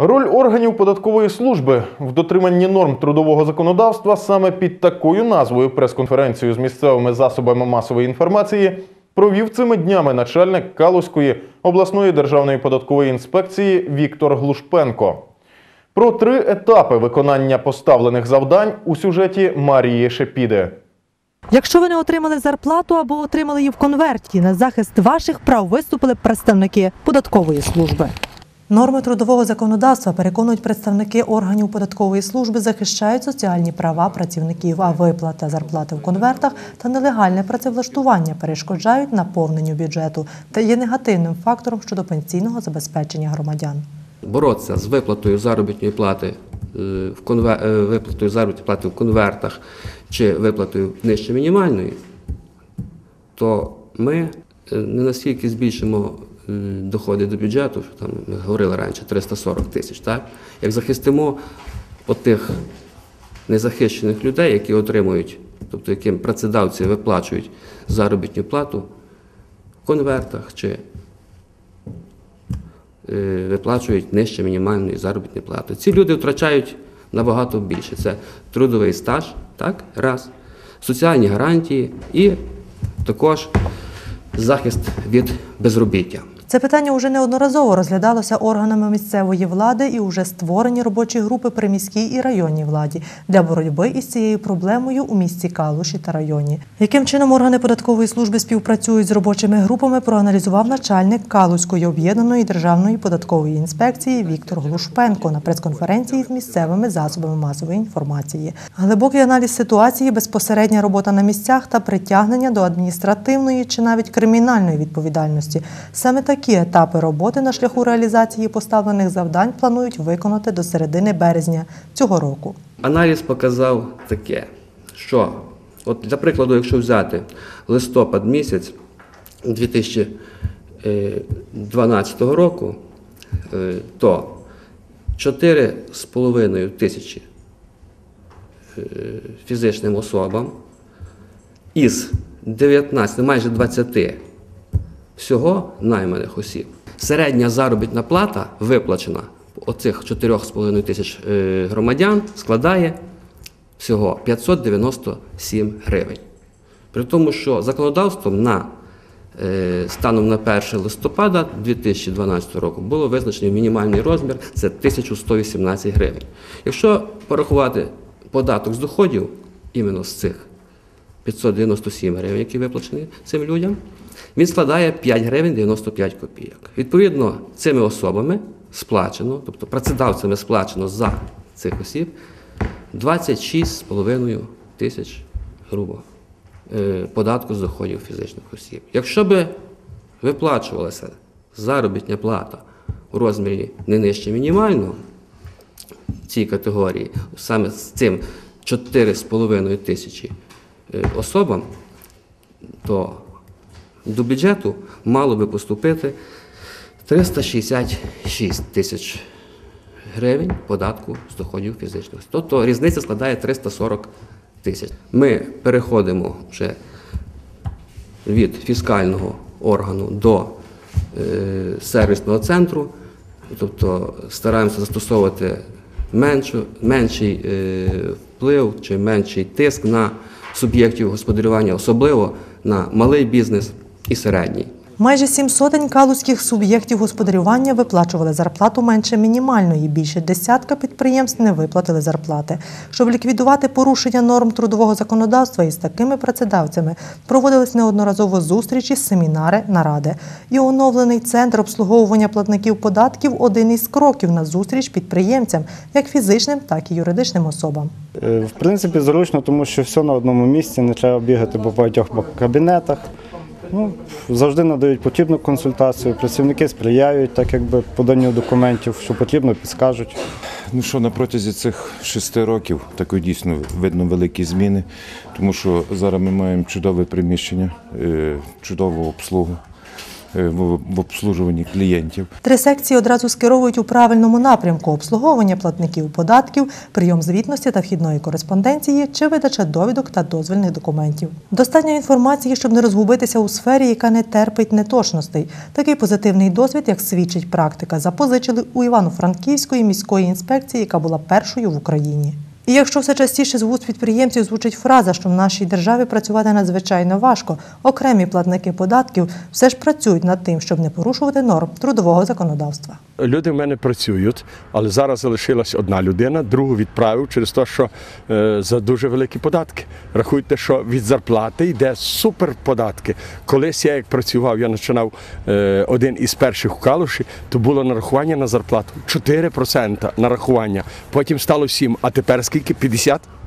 Роль органів податкової служби в дотриманні норм трудового законодавства саме під такою назвою прес-конференцію з місцевими засобами масової інформації провів цими днями начальник Калузької обласної державної податкової інспекції Віктор Глушпенко. Про три етапи виконання поставлених завдань у сюжеті Марії Шепіди. Якщо ви не отримали зарплату або отримали її в конверті, на захист ваших прав виступили представники податкової служби. Норми трудового законодавства переконують представники органів податкової служби захищають соціальні права працівників, а виплата зарплати в конвертах та нелегальне працевлаштування перешкоджають наповненню бюджету та є негативним фактором щодо пенсійного забезпечення громадян. боротися з виплатою заробітної плати е, в конве- е, виплатою заробітної плати в конвертах чи виплатою нижче мінімальної, то ми е, не настільки збільшимо доходи до бюджету, що там ми говорили раніше 340 тисяч, так? як захистимо отих незахищених людей, які отримують, тобто яким працедавці виплачують заробітну плату в конвертах чи е, виплачують нижче мінімальної заробітної плати. Ці люди втрачають набагато більше. Це трудовий стаж, так, раз, соціальні гарантії і також захист від безробіття. Це питання вже неодноразово розглядалося органами місцевої влади і вже створені робочі групи при міській і районній владі для боротьби із цією проблемою у місті Калуші та районі. Яким чином органи податкової служби співпрацюють з робочими групами, проаналізував начальник Калузької об'єднаної державної податкової інспекції Віктор Глушпенко на прес-конференції з місцевими засобами масової інформації. Глибокий аналіз ситуації, безпосередня робота на місцях та притягнення до адміністративної чи навіть кримінальної відповідальності. Саме такі етапи роботи на шляху реалізації поставлених завдань планують виконати до середини березня цього року. Аналіз показав таке, що, от для прикладу, якщо взяти листопад місяць 2012 року, е, то 4,5 тисячі е, фізичним особам із 19, майже 20 всього найманих осіб. Середня заробітна плата виплачена оцих 4,5 тисяч е, громадян складає всього 597 гривень. При тому, що законодавством на е, станом на 1 листопада 2012 року було визначено мінімальний розмір це 1118 гривень. Якщо порахувати податок з доходів іменно з цих 597 гривень, які виплачені цим людям, він складає 5 гривень 95 копійок. Відповідно, цими особами сплачено, тобто працедавцями сплачено за цих осіб 26,5 тисяч грубо е, податку з доходів фізичних осіб. Якщо би виплачувалася заробітня плата у розмірі не нижче мінімального, цій категорії, саме з цим 4,5 тисячі особам, то до бюджету мало би поступити 366 тисяч гривень податку з доходів фізичних. Тобто різниця складає 340 тисяч. Ми переходимо вже від фіскального органу до е, сервісного центру, тобто стараємося застосовувати меншу, менший е, вплив чи менший тиск на суб'єктів господарювання, особливо на малий бізнес і середній. Майже сім сотень калузьких суб'єктів господарювання виплачували зарплату менше мінімальної. Більше десятка підприємств не виплатили зарплати. Щоб ліквідувати порушення норм трудового законодавства із такими працедавцями, проводились неодноразово зустрічі, семінари, наради. І оновлений центр обслуговування платників податків один із кроків на зустріч підприємцям, як фізичним, так і юридичним особам. Е, В принципі, зручно, тому що все на одному місці, не треба бігати по багатьох кабінетах. Ну, завжди надають потрібну консультацію, працівники сприяють, так якби поданню документів, що потрібно, підскажуть. Ну що на протязі цих шести років такої дійсно видно великі зміни, тому що зараз ми маємо чудове приміщення, е, чудову обслугу. Е, в обслужуванні клієнтів. Три секції одразу скеровують у правильному напрямку обслуговування платників податків, прийом звітності та вхідної кореспонденції чи видача довідок та дозвільних документів. Достатньо інформації, щоб не розгубитися у сфері, яка не терпить неточностей. Такий позитивний досвід, як свідчить практика, запозичили у Івано-Франківської міської інспекції, яка була першою в Україні. І якщо все частіше з вуст підприємців звучить фраза, що в нашій державі працювати надзвичайно важко, окремі платники податків все ж працюють над тим, щоб не порушувати норм трудового законодавства. Люди в мене працюють, але зараз залишилась одна людина, другу відправив через те, що е, за дуже великі податки. Рахуйте, що від зарплати йде супер податки. Колись я як працював, я починав е, один із перших у Калуші, то було нарахування на зарплату 4% нарахування, потім стало 7%, а тепер скільки? 50%?